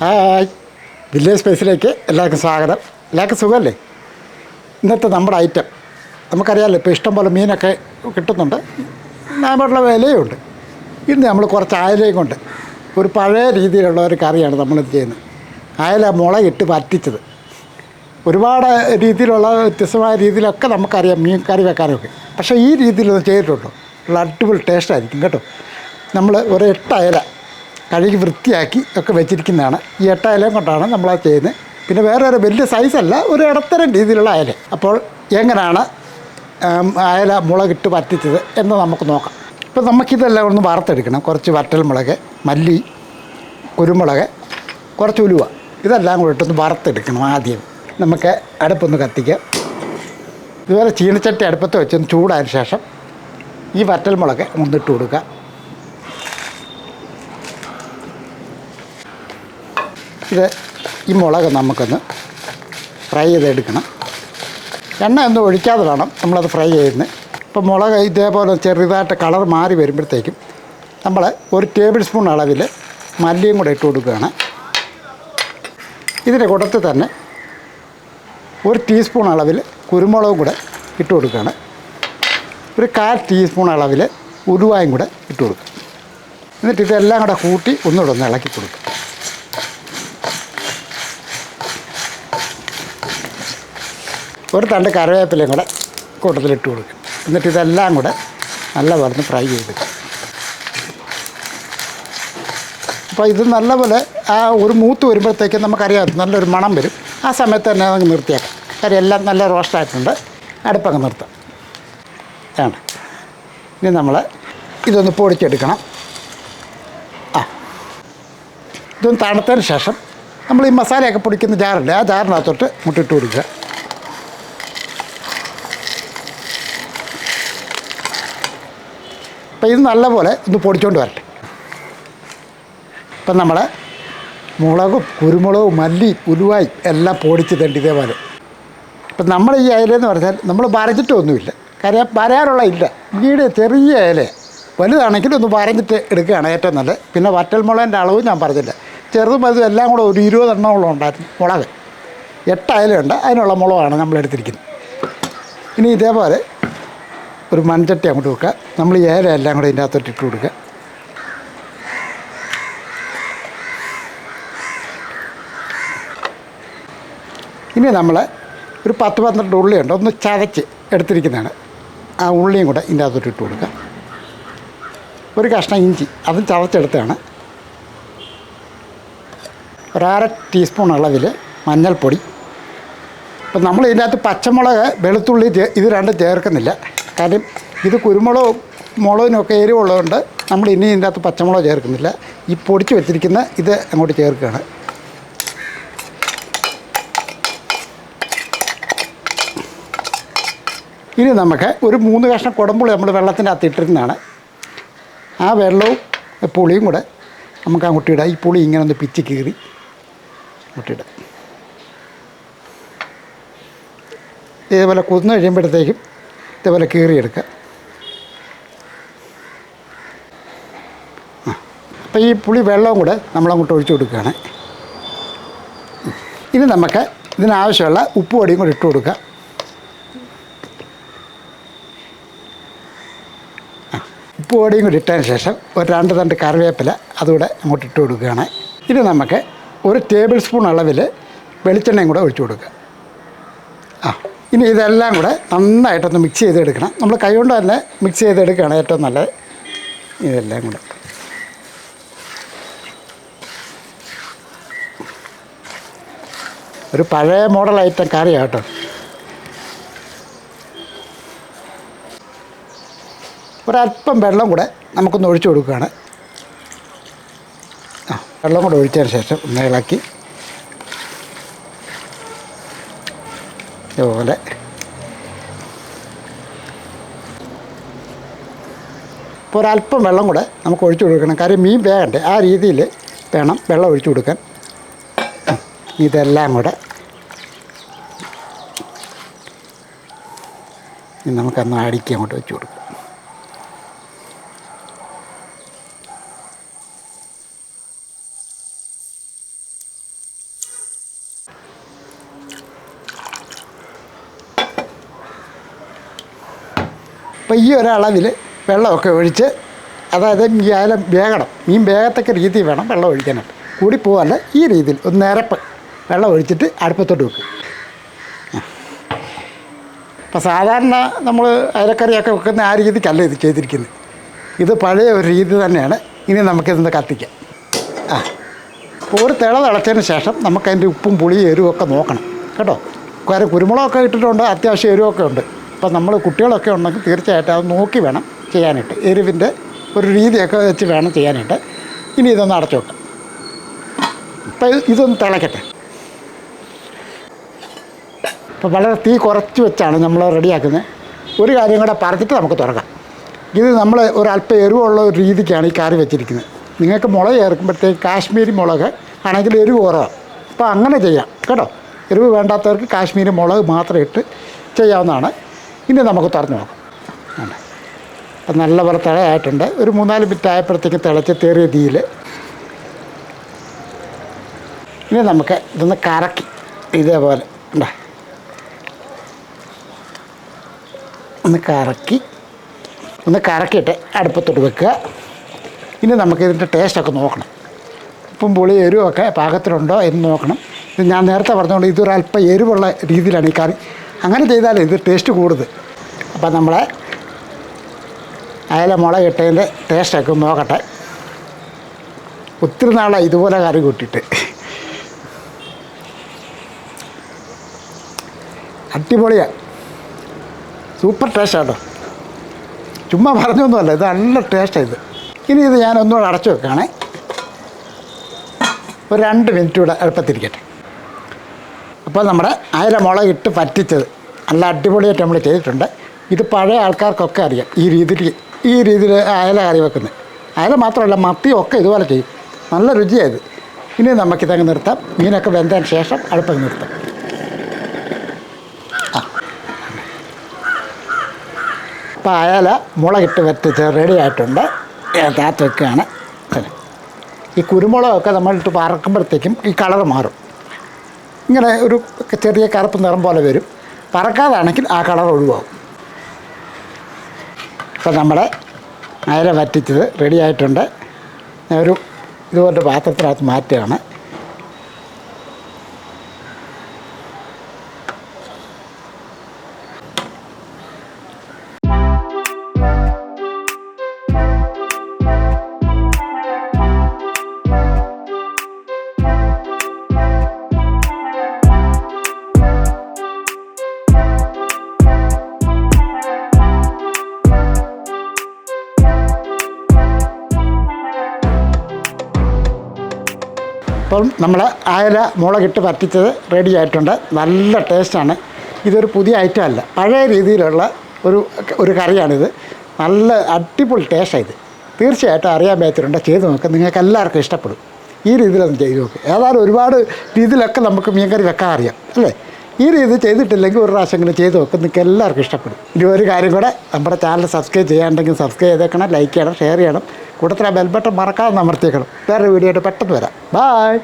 Hi. Village സ്പേസിലേക്ക് എല്ലാവർക്കും സ്വാഗതം. എല്ലാവർക്കും സുഖമല്ലേ? ഇന്നത്തെ നമ്മുടെ ഐറ്റം നമുക്കറിയാമല്ലോ ഇപ്പോൾ ഇഷ്ടംപോലെ മീനൊക്കെ കിട്ടുന്നുണ്ട്. നാമുള്ള വിലയുണ്ട്. ഇന്ന് നമ്മൾ കുറച്ച് അയലയും കൊണ്ട് ഒരു പഴയ രീതിയിലുള്ള ഒരു കറിയാണ് നമ്മൾ ചെയ്യുന്നത്. അയല മുളകിട്ട് വറ്റിച്ചത്. ഒരുപാട് രീതിയിലുള്ള വ്യത്യസ്തമായ രീതിയിലൊക്കെ നമുക്കറിയാം മീൻ കറി വെക്കാനൊക്കെ. പക്ഷേ ഈ രീതിയിലൊന്നും ചെയ്തിട്ടുണ്ടോ? ഉള്ള അടിപൊളി ടേസ്റ്റായിരിക്കും കേട്ടോ. നമ്മൾ ഒരു എട്ട് അയല കഴുകി വൃത്തിയാക്കി ഒക്കെ വെച്ചിരിക്കുന്നതാണ്. ഈ എട്ട ഇലയും കൊണ്ടാണ് നമ്മളത് ചെയ്യുന്നത്. പിന്നെ വേറെ ഒരു വലിയ സൈസല്ല ഒരു ഇടത്തരം രീതിയിലുള്ള അയല. അപ്പോൾ എങ്ങനെയാണ് അയല മുളകിട്ട് വറ്റിച്ചത് എന്ന് നമുക്ക് നോക്കാം. ഇപ്പോൾ നമുക്കിതെല്ലാം ഒന്ന് വറുത്തെടുക്കണം. കുറച്ച് വറ്റൽ മുളക് മല്ലി കുരുമുളക് കുറച്ച് ഉലുവ. ഇതെല്ലാം കൂടെ ഇട്ടൊന്ന് വറുത്തെടുക്കണം ആദ്യം. നമുക്ക് അടുപ്പൊന്ന് കത്തിക്കാം. ഇതുപോലെ ചീനച്ചട്ടി അടുപ്പത്ത് വെച്ചൊന്ന് ചൂടായതിന് ശേഷം ഈ വറ്റൽ മുളക് ഒന്നിട്ട് കൊടുക്കുക. ഇത് ഈ മുളക് നമുക്കൊന്ന് ഫ്രൈ ചെയ്തെടുക്കണം. എണ്ണ ഒന്നും ഒഴിക്കാതെ വേണം നമ്മളത് ഫ്രൈ ചെയ്യുന്നത്. ഇപ്പോൾ മുളക് ഇതേപോലെ ചെറുതായിട്ട് കളർ മാറി വരുമ്പോഴത്തേക്കും നമ്മൾ ഒരു ടേബിൾ സ്പൂൺ അളവിൽ മല്ലിയും കൂടെ ഇട്ട് കൊടുക്കുകയാണ്. ഇതിന്റെ കൂട്ടത്തിൽ തന്നെ ഒരു ടീസ്പൂൺ അളവിൽ കുരുമുളകും കൂടെ ഇട്ട് കൊടുക്കുകയാണ്. ഒരു കാൽ ടീസ്പൂൺ അളവിൽ ഉരുവായും കൂടെ ഇട്ട് കൊടുക്കുക എന്നിട്ട് ഇതെല്ലാം കൂടെ കൂട്ടി ഒന്നുകൂടെ ഒന്ന് ഇളക്കി കൊടുക്കുക ഒരു തണ്ട് കറിവേപ്പിലയും കൂടെ കൂട്ടത്തിലിട്ട് കൊടുക്കും. എന്നിട്ട് ഇതെല്ലാം കൂടെ നല്ലപോലെ ഫ്രൈ ചെയ്തെടുക്കും അപ്പോൾ ഇത് നല്ലപോലെ ആ ഒരു മൂത്ത് വരുമ്പോഴത്തേക്കും നമുക്കറിയാം നല്ലൊരു മണം വരും. ആ സമയത്ത് തന്നെ നമുക്ക് നിർത്തിയേക്കാം. കാര്യം എല്ലാം നല്ല റോസ്റ്റായിട്ടുണ്ട് അടുപ്പങ്ങ് നിർത്താം. ആണ് ഇനി നമ്മൾ ഇതൊന്ന് പൊടിച്ചെടുക്കണം. ആ. ഇതൊന്ന് തണുത്തതിന് ശേഷം നമ്മൾ ഈ മസാലയൊക്കെ പൊടിക്കുന്ന ജാറുണ്ട് ആ ജാറിനകത്തോട്ട് മുട്ടിട്ട് കൊടുക്കുക. അപ്പോൾ ഇത് നല്ലപോലെ ഒന്ന് പൊടിച്ചുകൊണ്ട് വരട്ടെ. ഇപ്പം നമ്മൾ മുളകും കുരുമുളകും മല്ലി ഉലുവായി എല്ലാം പൊടിച്ച് തണ്ടി ഇതേപോലെ. ഇപ്പം നമ്മൾ ഈ അയലെന്ന് പറഞ്ഞാൽ നമ്മൾ വരച്ചിട്ടൊന്നുമില്ല കാര്യം വരാനുള്ള ഇല്ല വീട് ചെറിയ അയല വലുതാണെങ്കിൽ ഒന്ന് വരഞ്ഞിട്ട് എടുക്കുകയാണ് ഏറ്റവും നല്ലത്. പിന്നെ വറ്റൽമുളകിന്റെ അളവും ഞാൻ പറഞ്ഞില്ല. ചെറുതും വലുതും എല്ലാം കൂടെ ഒരു ഇരുപതെണ്ണമുള്ള ഉണ്ടായിരുന്നു മുളക്. എട്ട് അയലുണ്ട് അതിനുള്ള മുളകാണ് നമ്മൾ എടുത്തിരിക്കുന്നത് ഇനി ഇതേപോലെ ഒരു മൺചട്ടി അങ്ങോട്ട് വെക്കുക. നമ്മൾ ഏല എല്ലാം കൂടെ ഇതിന്റെ അകത്തോട്ട് ഇട്ട് കൊടുക്കുക. ഇനി നമ്മൾ ഒരു പത്ത് പന്ത്രണ്ട് ഉള്ളിയുണ്ട്. ഒന്ന് ചതച്ച് എടുത്തിരിക്കുന്നതാണ്. ആ ഉള്ളിയും കൂടെ ഇതിന്റെ അകത്തോട്ട് ഇട്ട് കൊടുക്കുക. ഒരു കഷ്ണം ഇഞ്ചി അതും ചതച്ചെടുത്താണ് ഒരര ടീസ്പൂൺ അളവിൽ മഞ്ഞൾപ്പൊടി. അപ്പം നമ്മൾ ഇതിനകത്ത് പച്ചമുളക് വെളുത്തുള്ളി ഇത് രണ്ടും ചേർക്കുന്നില്ല. കാര്യം ഇത് കുരുമുളകും മുളകിനൊക്കെ എരിവുള്ളതുകൊണ്ട് നമ്മൾ ഇനി ഇതിന്റെ അകത്ത് പച്ചമുളക് ചേർക്കുന്നില്ല. ഈ പൊടിച്ച് വെച്ചിരിക്കുന്ന ഇത് അങ്ങോട്ട് ചേർക്കുകയാണ്. ഇനി നമുക്ക് ഒരു മൂന്ന് കഷ്ണം കുടമ്പുളി നമ്മൾ വെള്ളത്തിന്റെ അകത്ത് ഇട്ടിരുന്നതാണ്. ആ വെള്ളവും പുളിയും കൂടെ നമുക്ക് അങ്ങോട്ട് ഇടാം. ഈ പുളി ഇങ്ങനെ ഒന്ന് പിച്ച് കീറി അങ്ങോട്ടിടാം ഇതേപോലെ കുതിർന്ന് കഴിയുമ്പോഴത്തേക്കും ഇതേപോലെ കീറിയെടുക്കുക. അപ്പോൾ ഈ പുളി വെള്ളവും കൂടെ നമ്മളങ്ങോട്ട് ഒഴിച്ചു കൊടുക്കുകയാണ്. ഇനി നമുക്ക് ഇതിനാവശ്യമുള്ള ഉപ്പ് പൊടിയും കൂടി ഇട്ട് കൊടുക്കുക. ഉപ്പുപൊടിയും ഉപ്പ് പൊടിയും കൂടി ഇട്ടതിന് ശേഷം ഒരു രണ്ട് തണ്ട് കറിവേപ്പില അതുകൂടെ അങ്ങോട്ട് ഇട്ട് കൊടുക്കുകയാണ്. ഇനി നമുക്ക് ഒരു ടേബിൾ സ്പൂൺ അളവിൽ വെളിച്ചെണ്ണയും കൂടെ ഒഴിച്ചു കൊടുക്കുക. ഇനി ഇതെല്ലാം കൂടെ നന്നായിട്ടൊന്ന് മിക്സ് ചെയ്തെടുക്കണം. നമ്മൾ കൈകൊണ്ട് തന്നെ മിക്സ് ചെയ്തെടുക്കുകയാണ് ഏറ്റവും നല്ലത്. ഇതെല്ലാം കൂടെ. ഒരു പഴയ മോഡൽ ഐറ്റം കറിയാണ് കേട്ടോ. ഒരല്പം വെള്ളം കൂടെ നമുക്കൊന്ന് ഒഴിച്ചു കൊടുക്കുകയാണ്. ആ വെള്ളം കൂടെ ഒഴിച്ചതിന് ശേഷം ഒന്ന് ഇളക്കി. ഇതുപോലെ ഇപ്പോൾ ഒരല്പം വെള്ളം കൂടെ നമുക്ക് ഒഴിച്ചു കൊടുക്കണം. കാര്യം മീൻ വേകണ്ടേ ആ രീതിയിൽ വേണം വെള്ളം ഒഴിച്ചു കൊടുക്കാൻ. ഇതെല്ലാം കൂടെ. നമുക്കൊന്ന് അടിക്കി അങ്ങോട്ട് വെച്ച് കൊടുക്കാം. അപ്പോൾ ഈ ഒരളവിൽ വെള്ളമൊക്കെ ഒഴിച്ച് അതായത് അയലം വേകണം മീൻ വേഗത്തക്ക രീതിയിൽ വേണം വെള്ളം ഒഴിക്കാനായിട്ട്. കൂടി പോകാല്ല ഈ രീതിയിൽ ഒന്ന് നിരപ്പ് വെള്ളം ഒഴിച്ചിട്ട് അടുപ്പത്തോട്ട് വെക്കും. അപ്പോൾ സാധാരണ നമ്മൾ അയലക്കറിയൊക്കെ വെക്കുന്ന ആ രീതിക്കല്ല ഇത് ചെയ്തിരിക്കുന്നത്. ഇത് പഴയ ഒരു രീതി തന്നെയാണ്. ഇനി നമുക്കിതൊന്ന് കത്തിക്കാം. ആ ഒരു തിള തിളച്ചതിന് ശേഷം നമുക്കതിന്റെ ഉപ്പും പുളിയും എരിവും ഒക്കെ നോക്കണം. കേട്ടോ? കുറേ കുരുമുളകൊക്കെ ഇട്ടിട്ടുണ്ട് അത്യാവശ്യം എരിവൊക്കെ ഉണ്ട്. അപ്പോൾ നമ്മൾ കുട്ടികളൊക്കെ ഉണ്ടെങ്കിൽ തീർച്ചയായിട്ടും അത് നോക്കി വേണം ചെയ്യാനായിട്ട്. എരിവിന്റെ ഒരു രീതിയൊക്കെ വെച്ച് വേണം ചെയ്യാനായിട്ട്. ഇനി ഇതൊന്ന് അടച്ചു വെക്കാം. ഇപ്പം ഇതൊന്ന് തിളക്കട്ടെ. അപ്പോൾ വളരെ തീ കുറച്ച് വെച്ചാണ് നമ്മൾ റെഡിയാക്കുന്നത്. ഒരു കാര്യം കൂടെ പറഞ്ഞിട്ട് നമുക്ക് തുറക്കാം. ഇത് നമ്മൾ ഒരല്പം എരിവുള്ള ഒരു രീതിക്കാണ് ഈ കറി വെച്ചിരിക്കുന്നത്. നിങ്ങൾക്ക് മുളക് ചേർക്കുമ്പോഴത്തേക്ക് കാശ്മീരി മുളക് ആണെങ്കിൽ എരിവ് കുറവാണ്. അപ്പോൾ അങ്ങനെ ചെയ്യാം. കേട്ടോ? എരിവ് വേണ്ടാത്തവർക്ക് കാശ്മീരി മുളക് മാത്രം ഇട്ട് ചെയ്യാവുന്നതാണ്. ഇനി നമുക്ക് തുറന്ന് നോക്കാം. അത് നല്ല നല്ലപോലെ തിളയായിട്ടുണ്ട്. ഒരു മൂന്നാൽ മിനിറ്റ് ആയപ്പോഴത്തേക്ക് തിളച്ച് തേറിയ തീയിൽ ഇനി നമുക്ക് ഇതൊന്ന് കറക്കി ഇതേപോലെ ഉണ്ടോ ഒന്ന് കറക്കി ഒന്ന് കറക്കിയിട്ട് അടുപ്പത്തോട്ട് വെക്കുക. ഇനി നമുക്ക് ഇതിന്റെ ടേസ്റ്റൊക്കെ നോക്കണം. ഉപ്പും പുളി എരിവൊക്കെ പാകത്തിലുണ്ടോ എന്ന് നോക്കണം. ഇത് ഞാൻ നേരത്തെ പറഞ്ഞുകൊണ്ട് ഇതൊരു അല്പം എരിവുള്ള രീതിയിലാണ് ഈ കറി അങ്ങനെ ചെയ്താൽ ഇത് ടേസ്റ്റ് കൂടുതൽ. അപ്പം നമ്മളെ അയല മുളക് ഇട്ടതിന്റെ ടേസ്റ്റൊക്കെ നോക്കട്ടെ. ഒത്തിരി നാളായി ഇതുപോലെ കറി കൂട്ടിയിട്ട്. അടിപൊളിയാണ് സൂപ്പർ ടേസ്റ്റ് കേട്ടോ ചുമ്മാ പറഞ്ഞൊന്നുമല്ല ഇത് നല്ല ടേസ്റ്റാണ് ഇത്. ഇനി ഇത് ഞാൻ ഒന്നുകൂടെ അടച്ചു വെക്കുകയാണേ. ഒരു രണ്ട് മിനിറ്റ് കൂടെ എളുപ്പത്തിരിക്കട്ടെ. അപ്പോൾ നമ്മുടെ അയല മുളക് ഇട്ട് പറ്റിച്ചത്. നല്ല അടിപൊളിയായിട്ട് നമ്മൾ ചെയ്തിട്ടുണ്ട്. ഇത് പഴയ ആൾക്കാർക്കൊക്കെ അറിയാം ഈ രീതിയിൽ ഈ രീതിയിൽ അയല കറി വെക്കുന്നത്. അയല മാത്രമല്ല മത്തിയും ഒക്കെ ഇതുപോലെ ചെയ്യും. നല്ല രുചിയായത്. ഇനി നമുക്കിതങ്ങ് നിർത്താം. മീനൊക്കെ വെന്തതിന് ശേഷം അടുപ്പങ്ങ് നിർത്താം. അപ്പോൾ അയല മുളകിട്ട് വെത്തിച്ച് റെഡി ആയിട്ടുണ്ട്. കാത്ത് വെക്കുകയാണ്. ഈ കുരുമുളകൊക്കെ നമ്മളിട്ട് വറക്കുമ്പോഴത്തേക്കും ഈ കളർ മാറും. ഇങ്ങനെ ഒരു ചെറിയ കറുപ്പ് നിറം പോലെ വരും. പറക്കാതാണെങ്കിൽ ആ കളർ ഒഴിവാകും. ഇപ്പം നമ്മുടെ അയല വറ്റിച്ചത് റെഡി ആയിട്ടുണ്ട്. ഒരു ഇതുപോലത്തെ പാത്രത്തിനകത്ത് മാറ്റുകയാണ്. അപ്പം നമ്മൾ അയല മുളകിട്ട് പറ്റിച്ചത് റെഡി ആയിട്ടുണ്ട്. നല്ല ടേസ്റ്റാണ് ഇതൊരു പുതിയ ഐറ്റം അല്ല. പഴയ രീതിയിലുള്ള ഒരു ഒരു കറിയാണിത്. നല്ല അടിപൊളി ടേസ്റ്റാണ് ഇത്. തീർച്ചയായിട്ടും അറിയാൻ പറ്റുന്നുണ്ട് ചെയ്ത് നോക്കുക നിങ്ങൾക്ക് എല്ലാവർക്കും ഇഷ്ടപ്പെടും. ഈ രീതിയിലൊന്ന് ചെയ്ത് നോക്കുക ഏതായാലും ഒരുപാട് രീതിയിലൊക്കെ നമുക്ക് മീൻകറി വെക്കാൻ അറിയാം. അല്ലേ? ഈ രീതി ചെയ്തിട്ടില്ലെങ്കിൽ ഒരു പ്രാവശ്യമെങ്കിലും ചെയ്ത് നോക്കും. നിങ്ങൾക്ക് എല്ലാവർക്കും ഇഷ്ടപ്പെടും. ഇനി ഒരു കാര്യം കൂടെ നമ്മുടെ ചാനൽ സബ്സ്ക്രൈബ് ചെയ്യാണ്ടെങ്കിൽ സബ്സ്ക്രൈബ് ചെയ്തേക്കണം. ലൈക്ക് ചെയ്യണം. ഷെയർ ചെയ്യണം. കൂട്ടത്തിൽ ആ ബെൽബട്ടൺ മറക്കാതെ അമർത്തിയേക്കണം. വേറൊരു വീഡിയോ ആയിട്ട് പെട്ടെന്ന് വരാം. ബായ്